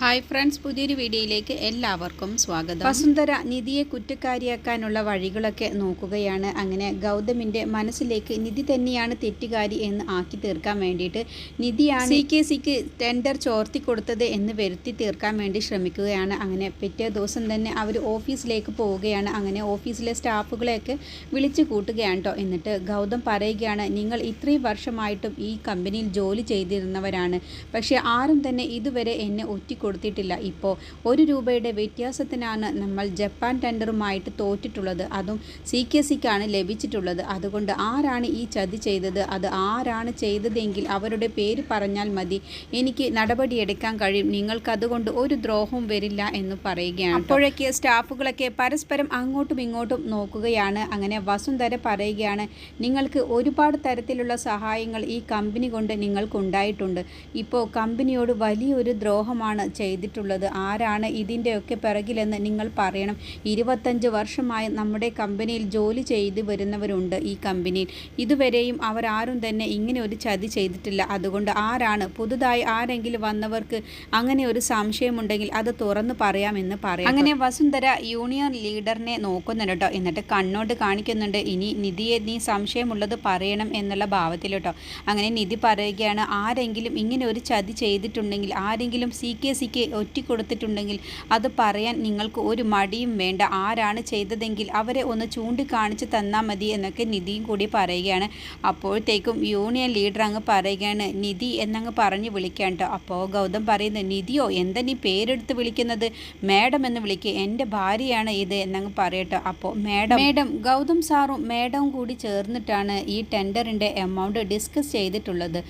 Hi friends പുതിയൊരു വീഡിയോയിലേക്ക് എല്ലാവർക്കും സ്വാഗതം. വസുന്ധര നിധിയെ കുറ്റക്കാരിയാക്കാനുള്ള വഴികളൊക്കെ നോക്കുകയാണ്. അങ്ങനെ ഗൗതമിന്റെ മനസ്സിലേക്ക് നിധി തന്നെയാണ് തെറ്റുകാരി എന്ന് ആക്കി തീർക്കാൻ വേണ്ടിയിട്ട് നിധിയാണ് സി കെ സിക്ക് ടെൻഡർ ചോർത്തി കൊടുത്തത് എന്ന് വരുത്തി തീർക്കാൻ വേണ്ടി ശ്രമിക്കുകയാണ്. അങ്ങനെ പിറ്റേ ദിവസം തന്നെ അവർ ഓഫീസിലേക്ക് പോവുകയാണ്. അങ്ങനെ ഓഫീസിലെ സ്റ്റാഫുകളെയൊക്കെ വിളിച്ചു കൂട്ടുകയാണ് കേട്ടോ എന്നിട്ട് ഗൗതം പറയുകയാണ് നിങ്ങൾ ഇത്രയും വർഷമായിട്ടും ഈ കമ്പനിയിൽ ജോലി ചെയ്തിരുന്നവരാണ്. പക്ഷേ ആരും തന്നെ ഇതുവരെ എന്നെ ഒറ്റിക്കൊടുത്തിട്ടില്ല ഇപ്പോൾ ഒരു രൂപയുടെ വ്യത്യാസത്തിനാണ് നമ്മൾ ജപ്പാൻ ടെൻഡറുമായിട്ട് തോറ്റിട്ടുള്ളത്. അതും സി കെ സിക്കാണ് ലഭിച്ചിട്ടുള്ളത്. അതുകൊണ്ട് ആരാണ് ഈ ചതി ചെയ്തത്? അത് ആരാണ് ചെയ്തതെങ്കിൽ അവരുടെ പേര് പറഞ്ഞാൽ മതി. എനിക്ക് നടപടിയെടുക്കാൻ കഴിയും. നിങ്ങൾക്ക് അതുകൊണ്ട് ഒരു ദ്രോഹവും വരില്ല എന്ന് പറയുകയാണ് അപ്പോഴേക്ക് സ്റ്റാഫുകളൊക്കെ പരസ്പരം അങ്ങോട്ടും ഇങ്ങോട്ടും നോക്കുകയാണ്. അങ്ങനെ വസുന്ധര പറയുകയാണ് നിങ്ങൾക്ക് ഒരുപാട് തരത്തിലുള്ള സഹായങ്ങൾ ഈ കമ്പനി കൊണ്ട് നിങ്ങൾക്കുണ്ടായിട്ടുണ്ട്. ഇപ്പോൾ കമ്പനിയോട് വലിയൊരു ദ്രോഹമാണ് ചെയ്തിട്ടുള്ളത്? ആരാണ് ഇതിന്റെയൊക്കെ പിറകിലെന്ന് നിങ്ങൾ പറയണം. ഇരുപത്തഞ്ച് വർഷമായി നമ്മുടെ കമ്പനിയിൽ ജോലി ചെയ്ത് വരുന്നവരുണ്ട് ഈ കമ്പനിയിൽ. ഇതുവരെയും അവരാരും തന്നെ ഇങ്ങനെ ഒരു ചതി ചെയ്തിട്ടില്ല. അതുകൊണ്ട് ആരാണ്? പുതുതായി ആരെങ്കിലും വന്നവർക്ക് അങ്ങനെ ഒരു സംശയമുണ്ടെങ്കിൽ അത് തുറന്നു പറയാമെന്ന് പറയാം അങ്ങനെ വസുന്ധര യൂണിയൻ ലീഡറിനെ നോക്കുന്നുണ്ട് കേട്ടോ. എന്നിട്ട് കണ്ണോട്ട് കാണിക്കുന്നുണ്ട്. ഇനി നിധിയെ നീ സംശയമുള്ളത് പറയണം എന്നുള്ള ഭാവത്തിൽ കേട്ടോ. അങ്ങനെ നിധി പറയുകയാണ് ആരെങ്കിലും ഇങ്ങനെ ഒരു ചതി ചെയ്തിട്ടുണ്ടെങ്കിൽ ആരെങ്കിലും സി കെ സിക്ക് ഒറ്റിക്കൊടുത്തിട്ടുണ്ടെങ്കിൽ അത് പറയാൻ നിങ്ങൾക്ക് ഒരു മടിയും വേണ്ട. ആരാണ് ചെയ്തതെങ്കിൽ അവരെ ഒന്ന് ചൂണ്ടിക്കാണിച്ച് തന്നാൽ മതി എന്നൊക്കെ നിധിയും കൂടി പറയുകയാണ്. അപ്പോഴത്തേക്കും യൂണിയൻ ലീഡർ അങ്ങ് പറയുകയാണ് നിധി എന്നങ്ങ് പറഞ്ഞ് വിളിക്കാൻ അപ്പോൾ ഗൗതം പറയുന്നത് നിധിയോ എന്താ നീ പേരെടുത്ത് വിളിക്കുന്നത്? മാഡം എന്ന് വിളിക്കുക എന്റെ ഭാര്യയാണ് ഇത് എന്നങ്ങ് പറയട്ടോ അപ്പോൾ മാഡം മാഡം ഗൗതം സാറും മാഡവും കൂടി ചേർന്നിട്ടാണ് ഈ ടെൻഡറിന്റെ എമൗണ്ട് ഡിസ്കസ് ചെയ്തിട്ടുള്ളത്.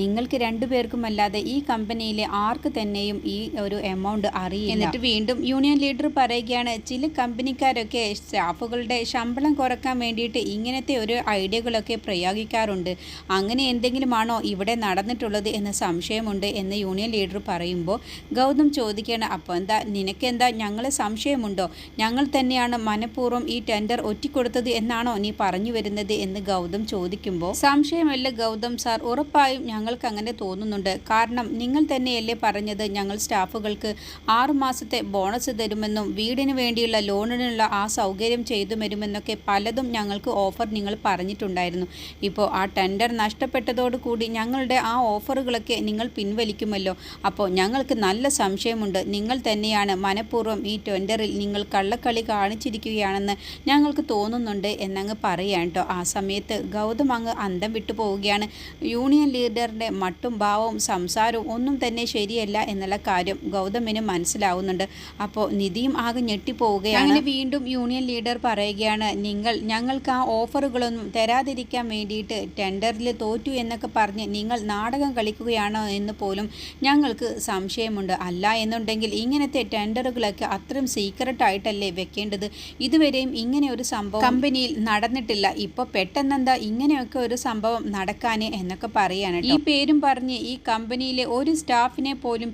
നിങ്ങൾക്ക് രണ്ടുപേർക്കുമല്ലാതെ ഈ കമ്പനിയിലെ ആർക്ക് തന്നെയും ഒരു എമൗണ്ട് അറിയില്ല. എന്നിട്ട് വീണ്ടും യൂണിയൻ ലീഡർ പറയുകയാണ് ചില കമ്പനിക്കാരൊക്കെ സ്റ്റാഫുകളുടെ ശമ്പളം കുറയ്ക്കാൻ വേണ്ടിയിട്ട് ഇങ്ങനത്തെ ഒരു ഐഡിയകളൊക്കെ പ്രയോഗിക്കാറുണ്ട്. അങ്ങനെ എന്തെങ്കിലുമാണോ ഇവിടെ നടന്നിട്ടുള്ളത് എന്ന് സംശയമുണ്ട് എന്ന് യൂണിയൻ ലീഡർ പറയുമ്പോൾ ഗൗതം ചോദിക്കുകയാണ് അപ്പോൾ എന്താ നിനക്കെന്താ ഞങ്ങളെ സംശയമുണ്ടോ? ഞങ്ങൾ തന്നെയാണ് മനഃപൂർവം ഈ ടെൻഡർ ഒറ്റിക്കൊടുത്തത് എന്നാണോ നീ പറഞ്ഞു വരുന്നത്? എന്ന് ഗൗതം ചോദിക്കുമ്പോൾ സംശയമല്ല ഗൗതം സാർ ഉറപ്പായും ഞങ്ങൾക്ക് അങ്ങനെ തോന്നുന്നുണ്ട്. കാരണം നിങ്ങൾ തന്നെയല്ലേ പറഞ്ഞത് ഞങ്ങൾ സ്റ്റാഫുകൾക്ക് ആറുമാസത്തെ ബോണസ് തരുമെന്നും വീടിന് വേണ്ടിയുള്ള ലോണിനുള്ള ആ സൗകര്യം ചെയ്തു തരുമെന്നൊക്കെ പലതും ഞങ്ങൾക്ക് ഓഫർ നിങ്ങൾ പറഞ്ഞിട്ടുണ്ടായിരുന്നു. ഇപ്പോൾ ആ ടെൻഡർ നഷ്ടപ്പെട്ടതോടുകൂടി ഞങ്ങളുടെ ആ ഓഫറുകളൊക്കെ നിങ്ങൾ പിൻവലിക്കുമല്ലോ. അപ്പോൾ ഞങ്ങൾക്ക് നല്ല സംശയമുണ്ട്. നിങ്ങൾ തന്നെയാണ് മനഃപൂർവം ഈ ടെൻഡറിൽ നിങ്ങൾ കള്ളക്കളി കാണിച്ചിരിക്കുകയാണെന്ന് ഞങ്ങൾക്ക് തോന്നുന്നുണ്ട് എന്നങ്ങ് പറയാൻ കേട്ടോ. ആ സമയത്ത് ഗൗതം അങ്ങ് അന്തം വിട്ടു പോവുകയാണ്. യൂണിയൻ ലീഡറിന്റെ മട്ടും ഭാവവും സംസാരവും ഒന്നും തന്നെ ശരിയല്ല എന്നുള്ള കാര്യം ഗൗതമിന് മനസ്സിലാവുന്നുണ്ട്. അപ്പോൾ നിധിയും ആകെ ഞെട്ടിപ്പോവുകയാണ്. അങ്ങനെ വീണ്ടും യൂണിയൻ ലീഡർ പറയുകയാണ് നിങ്ങൾ ഞങ്ങൾക്ക് ആ ഓഫറുകളൊന്നും തരാതിരിക്കാൻ വേണ്ടിയിട്ട് ടെൻഡറിൽ തോറ്റു എന്നൊക്കെ പറഞ്ഞ് നിങ്ങൾ നാടകം കളിക്കുകയാണോ എന്ന് പോലും ഞങ്ങൾക്ക് സംശയമുണ്ട്. അല്ല എന്നുണ്ടെങ്കിൽ ഇങ്ങനത്തെ ടെൻഡറുകളൊക്കെ അത്രയും സീക്രട്ട് ആയിട്ടല്ലേ വെക്കേണ്ടത്? ഇതുവരെയും ഇങ്ങനെ ഒരു സംഭവം കമ്പനിയിൽ നടന്നിട്ടില്ല. ഇപ്പോൾ പെട്ടെന്നെന്താ ഇങ്ങനെയൊക്കെ ഒരു സംഭവം നടക്കാനേ എന്നൊക്കെ പറയാണ് ഈ പേരും പറഞ്ഞ് ഈ കമ്പനിയിലെ ഒരു സ്റ്റാഫിനെ പോലും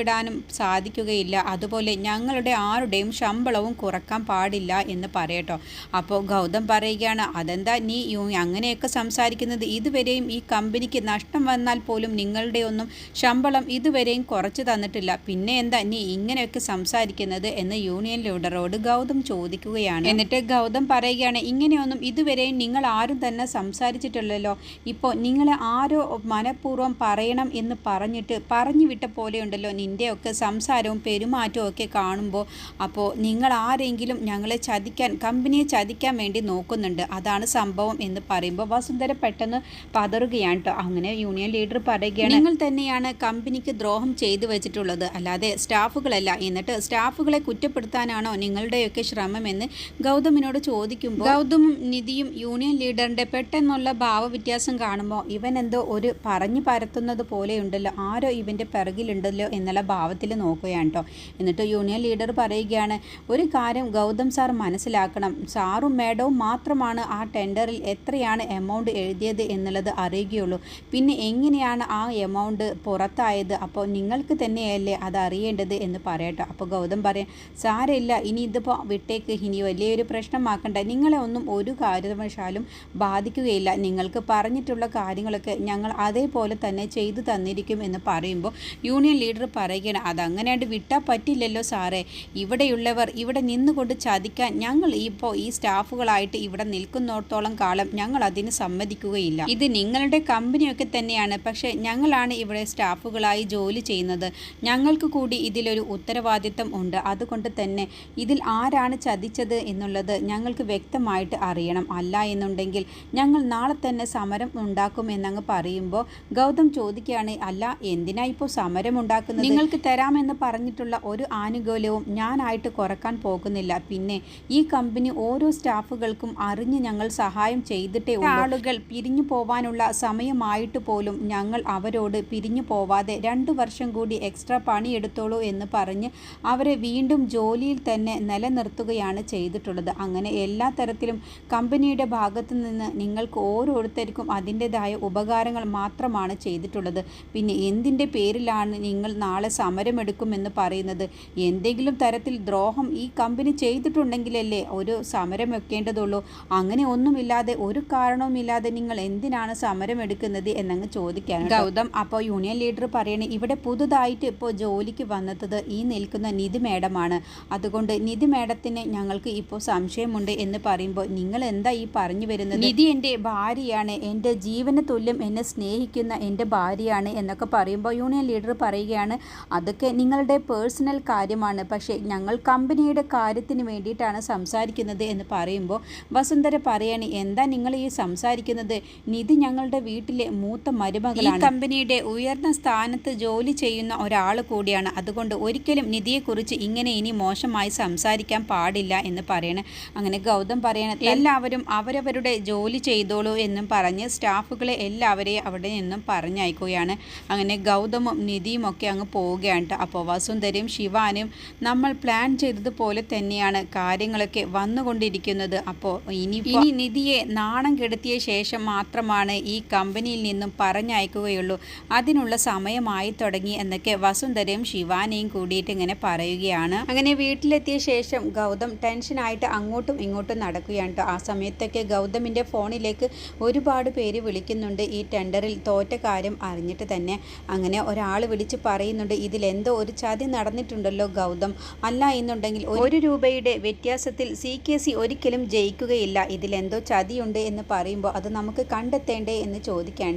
പിരിച്ചുവിടാനും സാധിക്കുകയില്ല. അതുപോലെ ഞങ്ങളുടെ ആരുടെയും ശമ്പളവും കുറയ്ക്കാൻ പാടില്ല എന്ന് പറയട്ടോ. അപ്പോൾ ഗൗതം പറയുകയാണ് അതെന്താ നീ അങ്ങനെയൊക്കെ സംസാരിക്കുന്നത്? ഇതുവരെയും ഈ കമ്പനിക്ക് നഷ്ടം വന്നാൽ പോലും നിങ്ങളുടെ ഒന്നും ശമ്പളം ഇതുവരെയും കുറച്ച് തന്നിട്ടില്ല. പിന്നെ എന്താ നീ ഇങ്ങനെയൊക്കെ സംസാരിക്കുന്നത്? എന്ന് യൂണിയൻ ലീഡറോട് ഗൗതം ചോദിക്കുകയാണ്. എന്നിട്ട് ഗൗതം പറയുകയാണ് ഇങ്ങനെയൊന്നും ഇതുവരെയും നിങ്ങൾ ആരും തന്നെ സംസാരിച്ചിട്ടില്ലല്ലോ. ഇപ്പോൾ നിങ്ങളെ ആരോ മനഃപൂർവം പറയണം എന്ന് പറഞ്ഞിട്ട് പറഞ്ഞു വിട്ട പോലെയുണ്ടല്ലോ നിന്റെയൊക്കെ സംസാരവും പെരുമാറ്റവും ഒക്കെ കാണുമ്പോൾ അപ്പോൾ നിങ്ങൾ ആരെങ്കിലും ഞങ്ങളെ ചതിക്കാൻ കമ്പനിയെ ചതിക്കാൻ വേണ്ടി നോക്കുന്നുണ്ട്. അതാണ് സംഭവം എന്ന് പറയുമ്പോൾ വസുന്ധര പെട്ടെന്ന് പതറുകയാണ് കേട്ടോ. അങ്ങനെ യൂണിയൻ ലീഡർ പറയുകയാണ് നിങ്ങൾ തന്നെയാണ് കമ്പനിക്ക് ദ്രോഹം ചെയ്തു വെച്ചിട്ടുള്ളത്. അല്ലാതെ സ്റ്റാഫുകളല്ല. എന്നിട്ട് സ്റ്റാഫുകളെ കുറ്റപ്പെടുത്താനാണോ നിങ്ങളുടെയൊക്കെ ശ്രമമെന്ന് ഗൗതമിനോട് ചോദിക്കുമ്പോൾ ഗൗതമും നിധിയും യൂണിയൻ ലീഡറിന്റെ പെട്ടെന്നുള്ള ഭാവവ്യത്യാസം കാണുമ്പോൾ ഇവൻ എന്തോ ഒരു പറഞ്ഞു പരത്തുന്നത് പോലെയുണ്ടല്ലോ. ആരോ ഇവന്റെ പിറകിലുണ്ടല്ലോ എന്നുള്ള ഭാവത്തിൽ നോക്കുകയാണ് കേട്ടോ. എന്നിട്ട് യൂണിയൻ ലീഡർ പറയുകയാണ് ഒരു കാര്യം ഗൗതം സാർ മനസ്സിലാക്കണം. സാറും മേഡവും മാത്രമാണ് ആ ടെൻഡറിൽ എത്രയാണ് എമൗണ്ട് എഴുതിയത് എന്നുള്ളത് അറിയുകയുള്ളൂ. പിന്നെ എങ്ങനെയാണ് ആ എമൗണ്ട് പുറത്തായത്? അപ്പോൾ നിങ്ങൾക്ക് തന്നെയല്ലേ അത് അറിയേണ്ടത് എന്ന് പറയട്ടോ. അപ്പോൾ ഗൗതം പറയാം സാരമില്ല ഇനി ഇതിപ്പോൾ വിട്ടേക്ക്. ഇനി വലിയൊരു പ്രശ്നമാക്കണ്ട. നിങ്ങളെ ഒന്നും ഒരു കാര്യവശാലും ബാധിക്കുകയില്ല. നിങ്ങൾക്ക് പറഞ്ഞിട്ടുള്ള കാര്യങ്ങളൊക്കെ ഞങ്ങൾ അതേപോലെ തന്നെ ചെയ്തു തന്നിരിക്കും എന്ന് പറയുമ്പോൾ യൂണിയൻ ലീഡർ പറയുകയാണ് അതങ്ങനെയാണ്ട് വിട്ടാൽ പറ്റില്ലല്ലോ സാറേ. ഇവിടെയുള്ളവർ ഇവിടെ നിന്നുകൊണ്ട് ചതിക്കാൻ ഞങ്ങൾ ഇപ്പോൾ ഈ സ്റ്റാഫുകളായിട്ട് ഇവിടെ നിൽക്കുന്നിടത്തോളം കാലം ഞങ്ങൾ അതിന് സമ്മതിക്കുകയില്ല. ഇത് നിങ്ങളുടെ കമ്പനിയൊക്കെ തന്നെയാണ് പക്ഷേ ഞങ്ങളാണ് ഇവിടെ സ്റ്റാഫുകളായി ജോലി ചെയ്യുന്നത്. ഞങ്ങൾക്ക് കൂടി ഇതിലൊരു ഉത്തരവാദിത്തം ഉണ്ട്. അതുകൊണ്ട് തന്നെ ഇതിൽ ആരാണ് ചതിച്ചത് എന്നുള്ളത് ഞങ്ങൾക്ക് വ്യക്തമായിട്ട് അറിയണം. അല്ല എന്നുണ്ടെങ്കിൽ ഞങ്ങൾ നാളെ തന്നെ സമരം ഉണ്ടാക്കുമെന്നങ്ങ് പറയുമ്പോൾ ഗൗതം ചോദിക്കുകയാണ് അല്ല എന്തിനാ ഇപ്പോൾ സമരം ഉണ്ടാക്കുന്നത്? നിങ്ങൾക്ക് തരാമെന്ന് പറഞ്ഞിട്ടുള്ള ഒരു ആനുകൂല്യവും ഞാനായിട്ട് കുറയ്ക്കാൻ പോകുന്നില്ല. പിന്നെ ഈ കമ്പനി ഓരോ സ്റ്റാഫുകൾക്കും അറിഞ്ഞ് ഞങ്ങൾ സഹായം ചെയ്തിട്ടേ ആളുകൾ പിരിഞ്ഞു പോവാനുള്ള സമയമായിട്ട് പോലും ഞങ്ങൾ അവരോട് പിരിഞ്ഞു പോവാതെ രണ്ട് വർഷം കൂടി എക്സ്ട്രാ പണിയെടുത്തോളൂ എന്ന് പറഞ്ഞ് അവരെ വീണ്ടും ജോലിയിൽ തന്നെ നിലനിർത്തുകയാണ് ചെയ്തിട്ടുള്ളത്. അങ്ങനെ എല്ലാ തരത്തിലും കമ്പനിയുടെ ഭാഗത്തു നിന്ന് നിങ്ങൾക്ക് ഓരോരുത്തർക്കും അതിന്റെതായ ഉപകാരങ്ങൾ മാത്രമാണ് ചെയ്തിട്ടുള്ളത്. പിന്നെ എന്തിന്റെ പേരിലാണ് നിങ്ങൾ നാളെ സമരമെടുക്കുമെന്ന് പറയുന്നത്. എന്തെങ്കിലും തരത്തിൽ ദ്രോഹം ഈ കമ്പനി ചെയ്തിട്ടുണ്ടെങ്കിലല്ലേ ഒരു സമരം വെക്കേണ്ടതുള്ളൂ അങ്ങനെ ഒന്നുമില്ലാതെ ഒരു കാരണവുമില്ലാതെ നിങ്ങൾ എന്തിനാണ് സമരമെടുക്കുന്നത് എന്നങ്ങ് ചോദിക്കാൻ ഗൗതം അപ്പോൾ യൂണിയൻ ലീഡർ പറയണേ ഇവിടെ പുതുതായിട്ട് ഇപ്പോൾ ജോലിക്ക് വന്നത് ഈ നിൽക്കുന്ന നിധി മേഡമാണ്. അതുകൊണ്ട് നിധി മേഡത്തിന് ഞങ്ങൾക്ക് ഇപ്പോൾ സംശയമുണ്ട് എന്ന് പറയുമ്പോൾ നിങ്ങൾ എന്താ ഈ പറഞ്ഞു വരുന്നത്? നിധി എന്റെ ഭാര്യയാണ് എന്റെ ജീവന തുല്യം എന്നെ സ്നേഹിക്കുന്ന എന്റെ ഭാര്യയാണ് എന്നൊക്കെ പറയുമ്പോൾ യൂണിയൻ ലീഡർ പറയുകയാണ് അതൊക്കെ നിങ്ങളുടെ പേഴ്സണൽ കാര്യമാണ്. പക്ഷേ ഞങ്ങൾ കമ്പനിയുടെ കാര്യത്തിന് വേണ്ടിയിട്ടാണ് സംസാരിക്കുന്നത് എന്ന് പറയുമ്പോൾ വസുന്ധര പറയാണ് എന്താ നിങ്ങൾ ഈ സംസാരിക്കുന്നത്? നിധി ഞങ്ങളുടെ വീട്ടിലെ മൂത്ത മരുമകളാണ്. ഈ കമ്പനിയുടെ ഉയർന്ന സ്ഥാനത്ത് ജോലി ചെയ്യുന്ന ഒരാൾ കൂടിയാണ്. അതുകൊണ്ട് ഒരിക്കലും നിധിയെക്കുറിച്ച് ഇങ്ങനെ ഇനി മോശമായി സംസാരിക്കാൻ പാടില്ല എന്ന് പറയണേ. അങ്ങനെ ഗൗതം പറയണ എല്ലാവരും അവരവരുടെ ജോലി ചെയ്തോളൂ എന്നും പറഞ്ഞ് സ്റ്റാഫുകളെ എല്ലാവരെയും അവിടെ നിന്നും പറഞ്ഞയക്കുകയാണ്. അങ്ങനെ ഗൗതമും നിധിയും ഒക്കെ അങ്ങ് പോവുകയാണ്. അപ്പോൾ വസുന്ധരയും ശിവാനും നമ്മൾ പ്ലാൻ ചെയ്തതുപോലെ തന്നെയാണ് കാര്യങ്ങളൊക്കെ വന്നുകൊണ്ടിരിക്കുന്നത് അപ്പോൾ ഇനി ഇനി നിധിയെ നാണം കെടുത്തിയ ശേഷം മാത്രമാണ് ഈ കമ്പനിയിൽ നിന്നും പറഞ്ഞയക്കുകയുള്ളൂ അതിനുള്ള സമയമായി തുടങ്ങി എന്നൊക്കെ വസുന്ധരയും ശിവാനയും കൂടിയിട്ട് ഇങ്ങനെ പറയുകയാണ് അങ്ങനെ വീട്ടിലെത്തിയ ശേഷം ഗൗതം ടെൻഷനായിട്ട് അങ്ങോട്ടും ഇങ്ങോട്ടും നടക്കുകയാണ്. ആ സമയത്തൊക്കെ ഗൗതമിന്റെ ഫോണിലേക്ക് ഒരുപാട് പേര് വിളിക്കുന്നുണ്ട് ഈ ടെൻഡറിൽ തോറ്റ കാര്യം അറിഞ്ഞിട്ട് തന്നെ അങ്ങനെ ഒരാൾ വിളിച്ച് പറയുന്നുണ്ട് ഇതിലെന്തോ ഒരു ചതി നടന്നിട്ടുണ്ടല്ലോ ഗൗതം. അല്ല എന്നുണ്ടെങ്കിൽ ഒരു രൂപയുടെ വ്യത്യാസത്തിൽ സി കെ സി ഒരിക്കലും ജയിക്കുകയില്ല. ഇതിലെന്തോ ചതിയുണ്ട് എന്ന് പറയുമ്പോൾ അത് നമുക്ക് കണ്ടെത്തേണ്ടേ എന്ന് ചോദിക്കാൻ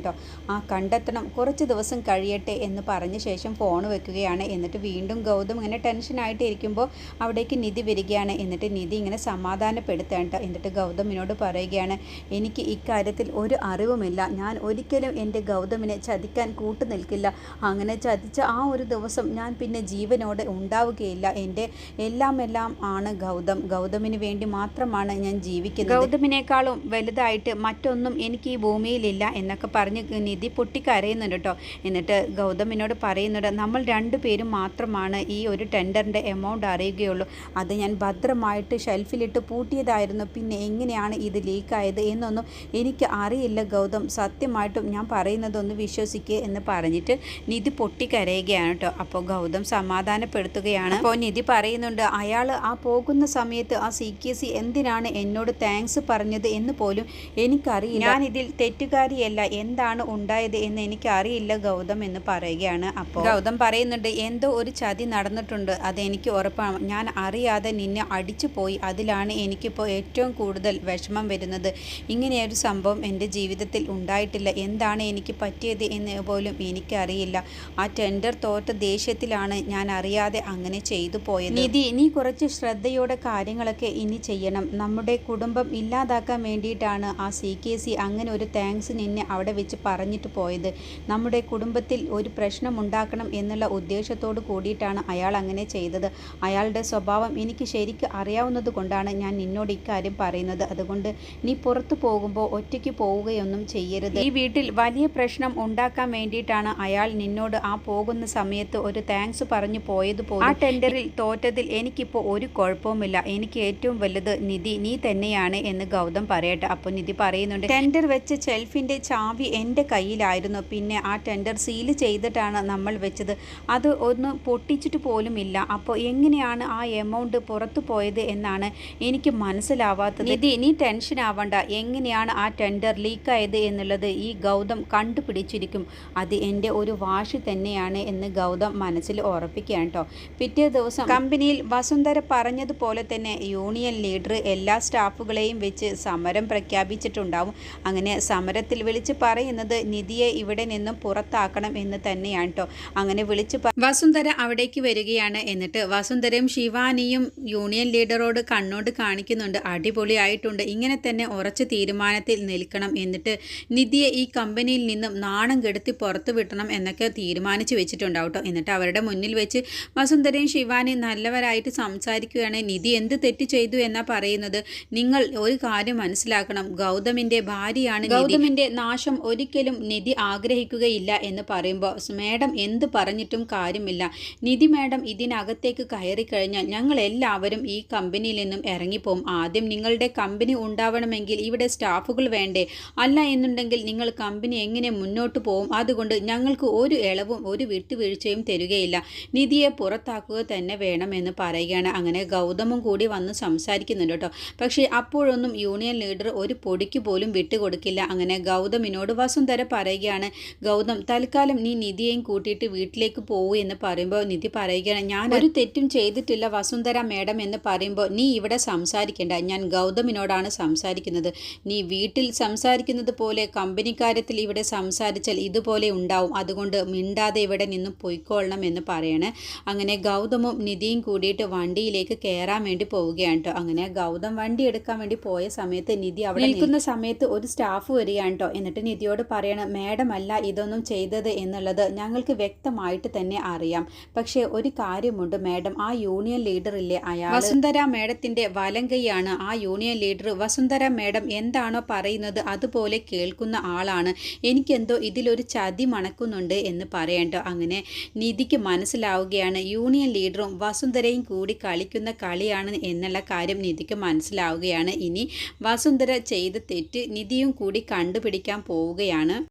ആ കണ്ടെത്തണം കുറച്ച് ദിവസം കഴിയട്ടെ എന്ന് പറഞ്ഞ ശേഷം ഫോൺ വെക്കുകയാണ്. എന്നിട്ട് വീണ്ടും ഗൗതം ഇങ്ങനെ ടെൻഷനായിട്ട് ഇരിക്കുമ്പോൾ അവിടേക്ക് നിധി വരികയാണ്. എന്നിട്ട് നിധി ഇങ്ങനെ സമാധാനപ്പെടുത്താൻ എന്നിട്ട് ഗൗതമിനോട് പറയുകയാണ് എനിക്ക് ഇക്കാര്യത്തിൽ ഒരു അറിവുമില്ല. ഞാൻ ഒരിക്കലും എന്റെ ഗൗതമിനെ ചതിക്കാൻ കൂട്ടു നിൽക്കില്ല അങ്ങനെ ചതിച്ച ആ ഒരു ദിവസം ഞാൻ പിന്നെ ജീവനോടെ ഉണ്ടാവുകയില്ല. എന്റെ എല്ലാം എല്ലാം ആണ് ഗൗതം. ഗൗതമിന് വേണ്ടി മാത്രമാണ് ഞാൻ ജീവിക്കുന്നത്. ഗൗതമിനേക്കാളും വലുതായിട്ട് മറ്റൊന്നും എനിക്ക് ഈ ഭൂമിയിലില്ല എന്നൊക്കെ പറഞ്ഞ് നിധി പൊട്ടിക്കരയുന്നുണ്ട് കേട്ടോ. എന്നിട്ട് ഗൗതമിനോട് പറയുന്നുണ്ട് നമ്മൾ രണ്ടു പേരും മാത്രമാണ് ഈ ഒരു ടെൻഡറിന്റെ എമൗണ്ട് അറിയുകയുള്ളൂ. അത് ഞാൻ ഭദ്രമായിട്ട് ഷെൽഫിലിട്ട് പൂട്ടിയതായിരുന്നു. പിന്നെ എങ്ങനെയാണ് ഇത് ലീക്കായത് എന്നൊന്നും എനിക്ക് അറിയില്ല ഗൗതം. സത്യമായിട്ടും ഞാൻ പറയുന്നതൊന്ന് വിശ്വസിക്കുക എന്ന് പറഞ്ഞിട്ട് നിധി പൊട്ടിക്കരയുകയാണ്. കേട്ടോ. അപ്പോൾ ഗൗതം സമാധാനപ്പെടുത്തുകയാണ്. അപ്പോൾ നിധി പറയുന്നുണ്ട് അയാൾ ആ പോകുന്ന സമയത്ത് ആ സി കെ സി എന്തിനാണ് എന്നോട് താങ്ക്സ് പറഞ്ഞത് എന്ന് പോലും എനിക്കറിയില്ല. ഞാൻ ഇതിൽ തെറ്റുകാരിയല്ല. എന്താണ് ഉണ്ടായത് എന്ന് എനിക്കറിയില്ല ഗൗതം എന്ന് പറയുകയാണ്. അപ്പോൾ ഗൗതം പറയുന്നുണ്ട് എന്തോ ഒരു ചതി നടന്നിട്ടുണ്ട്. അതെനിക്ക് ഉറപ്പാണ്. ഞാൻ അറിയാതെ നിന്നെ അടിച്ചു പോയി. അതിലാണ് എനിക്കിപ്പോൾ ഏറ്റവും കൂടുതൽ വിഷമം വരുന്നത്. ഇങ്ങനെയൊരു സംഭവം എന്റെ ജീവിതത്തിൽ ഉണ്ടായിട്ടില്ല. എന്താണ് എനിക്ക് പറ്റിയത് എന്ന് പോലും എനിക്കറിയില്ല. ആ ടെൻഡർ തോറ്റ ദേഷ്യത്തിലാണ് ഞാൻ അറിയാതെ അങ്ങനെ ചെയ്തു പോയത്. നിധി നീ കുറച്ച് ശ്രദ്ധയോടെ കാര്യങ്ങളൊക്കെ ഇനി ചെയ്യണം. നമ്മുടെ കുടുംബം ഇല്ലാതാക്കാൻ വേണ്ടിയിട്ടാണ് ആ സി കെ സി അങ്ങനെ ഒരു താങ്ക്സ് നിന്നെ അവിടെ വെച്ച് പറഞ്ഞിട്ട് പോയത്. നമ്മുടെ കുടുംബത്തിൽ ഒരു പ്രശ്നം ഉണ്ടാക്കണം എന്നുള്ള ഉദ്ദേശത്തോട് കൂടിയിട്ടാണ് അയാൾ അങ്ങനെ ചെയ്തത്. അയാളുടെ സ്വഭാവം എനിക്ക് ശരിക്കും അറിയാവുന്നത് കൊണ്ടാണ് ഞാൻ നിന്നോട് ഇക്കാര്യം പറയുന്നത്. അതുകൊണ്ട് നീ പുറത്തു പോകുമ്പോൾ ഒറ്റയ്ക്ക് പോവുകയൊന്നും ചെയ്യരുത്. ഈ വീട്ടിൽ വലിയ പ്രശ്നം ഉണ്ടാക്കാൻ വേണ്ടിയിട്ടാണ് അയാൾ നിന്നോട് ആ പോകുന്ന സമയത്ത് ഒരു താങ്ക്സ് പറഞ്ഞു പോയത് പോലും ആ ടെൻഡറിൽ തോറ്റതിൽ എനിക്കിപ്പോൾ ഒരു കുഴപ്പവുമില്ല. എനിക്ക് ഏറ്റവും വലുത് നിധി നീ തന്നെയാണ് എന്ന് ഗൗതം പറയട്ടെ. അപ്പോൾ നിധി പറയുന്നുണ്ട് ടെൻഡർ വെച്ച ഷെൽഫിന്റെ ചാവി എന്റെ കയ്യിലായിരുന്നു. പിന്നെ ആ ടെൻഡർ സീൽ ചെയ്തിട്ടാണ് നമ്മൾ വെച്ചത്. അത് ഒന്ന് പൊട്ടിച്ചിട്ട് പോലും ഇല്ല അപ്പോൾ എങ്ങനെയാണ് ആ എമൗണ്ട് പുറത്തു പോയത് എന്നാണ് എനിക്ക് മനസ്സിലാവാത്തത്. നിധി നീ ടെൻഷൻ ആവണ്ട. എങ്ങനെയാണ് ആ ടെൻഡർ ലീക്കായത് എന്നുള്ളത് ഈ ഗൗതം കണ്ടുപിടിച്ചിരിക്കും. അത് എന്റെ ഒരു വാശി തന്നെയാണ് എന്ന് ഗൗതം മനസ്സിൽ ഉറപ്പിക്കുകയാണ് കേട്ടോ പിറ്റേ ദിവസം കമ്പനിയിൽ വസുന്ധര പറഞ്ഞതുപോലെ തന്നെ യൂണിയൻ ലീഡർ എല്ലാ സ്റ്റാഫുകളെയും വെച്ച് സമരം പ്രഖ്യാപിച്ചിട്ടുണ്ടാവും. അങ്ങനെ സമരത്തിൽ വിളിച്ച് പറയുന്നത് നിധിയെ ഇവിടെ നിന്നും പുറത്താക്കണം എന്ന് തന്നെയാണ് കേട്ടോ അങ്ങനെ വിളിച്ച് വസുന്ധര അവിടേക്ക് വരികയാണ്. എന്നിട്ട് വസുന്ധരയും ശിവാനിയും യൂണിയൻ ലീഡറോട് കണ്ണോട് കാണിക്കുന്നുണ്ട്. അടിപൊളിയായിട്ടുണ്ട്. ഇങ്ങനെ തന്നെ ഉറച്ച തീരുമാനത്തിൽ നിൽക്കണം. എന്നിട്ട് നിധിയെ ഈ കമ്പനിയിൽ നിന്നും നാണം കെടുത്തി പുറത്തു വിട്ടണം എന്നൊക്കെ തീരുമാനിച്ചു വെച്ചിട്ടുണ്ടാവും. കേട്ടോ. എന്നിട്ട് അവരുടെ മുന്നിൽ വെച്ച് വസുന്ധരയും ശിവാനിയും നല്ലവരായിട്ട് സംസാരിക്കുകയാണ്. നിധി എന്ത് തെറ്റ് ചെയ്തു എന്നാ പറയുന്നത്? നിങ്ങൾ ഒരു കാര്യം മനസ്സിലാക്കണം. ഗൗതമിന്റെ ഭാര്യയാണ് ഗൗതമിന്റെ നാശം ഒരിക്കലും നിധി ആഗ്രഹിക്കുകയില്ല എന്ന് പറയുമ്പോൾ മേഡം എന്ത് പറഞ്ഞിട്ടും കാര്യമില്ല. നിധി മേഡം ഇതിനകത്തേക്ക് കയറി കഴിഞ്ഞാൽ ഞങ്ങൾ എല്ലാവരും ഈ കമ്പനിയിൽ നിന്നും ഇറങ്ങിപ്പോവും. ആദ്യം നിങ്ങളുടെ കമ്പനി ഉണ്ടാവണമെങ്കിൽ ഇവിടെ സ്റ്റാഫുകൾ വേണ്ടേ? അല്ല എന്നുണ്ടെങ്കിൽ നിങ്ങൾ കമ്പനി എങ്ങനെ മുന്നോട്ട് പോകും അതുകൊണ്ട് ഞങ്ങൾക്ക് ഒരു ഇളവും ഒരു വിട്ടുവീഴ്ചയും തരികയില്ല. നിധിയെ പുറത്താക്കുക തന്നെ വേണമെന്ന് പറയുകയാണ്. അങ്ങനെ ഗൗതമും കൂടി വന്ന് സംസാരിക്കുന്നുണ്ട് കേട്ടോ. പക്ഷേ അപ്പോഴൊന്നും യൂണിയൻ ലീഡർ ഒരു പൊടിക്ക് പോലും വിട്ടുകൊടുക്കില്ല. അങ്ങനെ ഗൗതമിനോട് വസുന്ധര പറയുകയാണ് ഗൗതം തൽക്കാലം നീ നിധിയെയും കൂട്ടിയിട്ട് വീട്ടിലേക്ക് പോകൂ എന്ന് പറയുമ്പോൾ നിധി പറയുകയാണ് ഞാൻ ഒരു തെറ്റും ചെയ്തിട്ടില്ല വസുന്ധര മേഡം എന്ന് പറയുമ്പോൾ നീ ഇവിടെ സംസാരിക്കേണ്ട. ഞാൻ ഗൗതമിനോടാണ് സംസാരിക്കുന്നത്. നീ വീട്ടിൽ സംസാരിക്കുന്നത് പോലെ കമ്പനിക്കാര്യത്തിൽ ഇവിടെ സംസാരിച്ചാൽ ഇതുപോലെ ഉണ്ടാവും. അതുകൊണ്ട് മിണ്ടാതെ ഇവിടെ നിന്നും പൊയ്ക്കൊള്ളണം എന്ന് പറയണേ. അങ്ങനെ ഗൗതമും നിധിയും കൂടിയിട്ട് വണ്ടിയിലേക്ക് കയറാൻ വേണ്ടി പോവുകയാണ് കേട്ടോ അങ്ങനെ ഗൗതം വണ്ടി എടുക്കാൻ വേണ്ടി പോയ സമയത്ത് നിധി അവിടെ നിൽക്കുന്ന സമയത്ത് ഒരു സ്റ്റാഫ് വരികയാണ് കേട്ടോ എന്നിട്ട് നിധിയോട് പറയണം മാഡം അല്ല ഇതൊന്നും ചെയ്തത് എന്നുള്ളത് ഞങ്ങൾക്ക് വ്യക്തമായിട്ട് തന്നെ അറിയാം. പക്ഷേ ഒരു കാര്യമുണ്ട് മാഡം ആ യൂണിയൻ ലീഡർ ഇല്ലേ അയാൾ വസുന്ധര മേഡത്തിന്റെ വലം കൈയാണ് ആ യൂണിയൻ ലീഡർ. വസുന്ധര മാഡം എന്താണോ പറയുന്നത് അതുപോലെ കേൾക്കുന്ന ആളാണ്. എനിക്കെന്തോ ഇതിലൊരു ചതി മണക്കുന്നുണ്ട് എന്ന് പറയണ്ടോ അങ്ങനെ നിധിക്ക് മനസ്സിലാവുകയാണ്. യൂണിയൻ ലീഡറും വസുന്ധരയും കൂടി കളിക്കുന്ന കളിയാണ് എന്നുള്ള കാര്യം നിധിക്ക് മനസ്സിലാവുകയാണ്. ഇനി വസുന്ധര ചെയ്ത തെറ്റ് നിധിയും കൂടി കണ്ടുപിടിക്കാൻ പോവുകയാണ്.